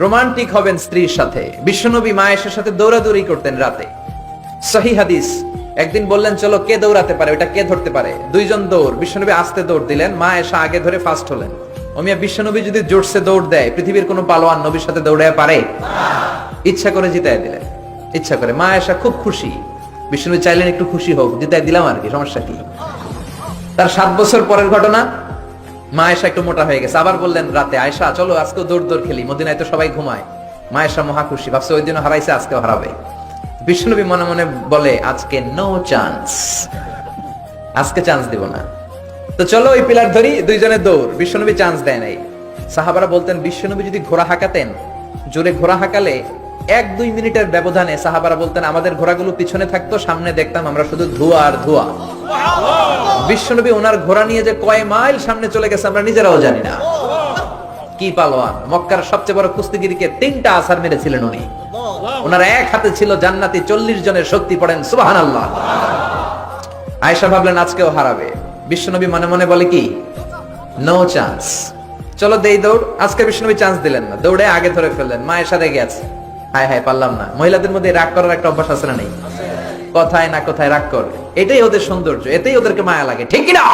Romantic হবেন স্ত্রীর সাথে। বিশ্বনবী মা মায়েশের সাথে দৌড়াদৌড়ি করতেন রাতে। সহি হাদিস, একদিন বললেন, চলো, কে দৌড়াতে পারে? ওটা কে ধরতে পারে? দুইজন দৌড়। বিশ্বনবী আস্তে দৌড় দিলেন, মা এসা আগে ধরে ফার্স্ট হলেন। অমিয়া, বিশ্বনবী যদি জোরসে দৌড় দেয়, পৃথিবীর কোনো পালোয়ান নবীর সাথে দৌড়ে পারে? ইচ্ছা করে জিতায় দিলেন। ইচ্ছা করে। মা এসা খুব খুশি। বিশ্বনবী চাইলেন একটু খুশি হোক জিতায় দিলাম আর কি, সমস্যা কি? তার সাত বছর পরের ঘটনা মা এসা একটু মোটা হয়ে গেছে। আবার বললেন রাতে আয়সা চলো আজকে দৌড় দৌড় খেলি। মদিনায় তো সবাই ঘুমায়। মা এসা মহা খুশি। ভাবছে ওই দিনও হারাইছে, আজকেও হারাবে। বিষ্ণুনবী মনে মনে বলে, আজকে নো চান্স আজকে চান্স দিব না। তো চলো ওই পিলার ধরি, দুইজনে দৌড়। বিশ্বনবী চান্স দেয় নাই। সাহাবারা বলতেন বিশ্বনবী যদি ঘোড়া হাঁকাতেন, জোরে ঘোড়া হাঁকালে এক দুই মিনিটের ব্যবধানে সাহাবারা বলতেন, আমাদের ঘোড়াগুলো পিছনে থাকতো, সামনে দেখতাম আমরা শুধু ধোঁয়া আর ধোঁয়া। বিশ্বনবী ওনার ঘোড়া নিয়ে যে কয় মাইল সামনে চলে গেছে, আমরা নিজেরাও জানি না। কি পালোয়ান? মক্কার সবচেয়ে বড় কুস্তিগিরিকে তিনটা আসার মেরেছিলেন উনি। ওনার এক হাতে ছিল জান্নাতি, চল্লিশ জনের শক্তি পড়েন সুবাহান আল্লাহ আয়সা ভাবলেন, আজকেও হারাবে। বিশ্বনবী মনে মনে বলে কি? নো চান্স চলো দেই দৌড়। আজকে বিশ্বনবী চান্স দিলেন না। দৌড়ে আগে ধরে ফেললেন। মায়ের সাথে গেছে। হায় হায়, পারলাম না। মহিলাদের মধ্যে রাগ করার একটা অভ্যাস আছে না নেই? কথায় না কোথায় রাগ কর। এটাই ওদের সৌন্দর্য, এতেই ওদেরকে মায়া লাগে, ঠিক না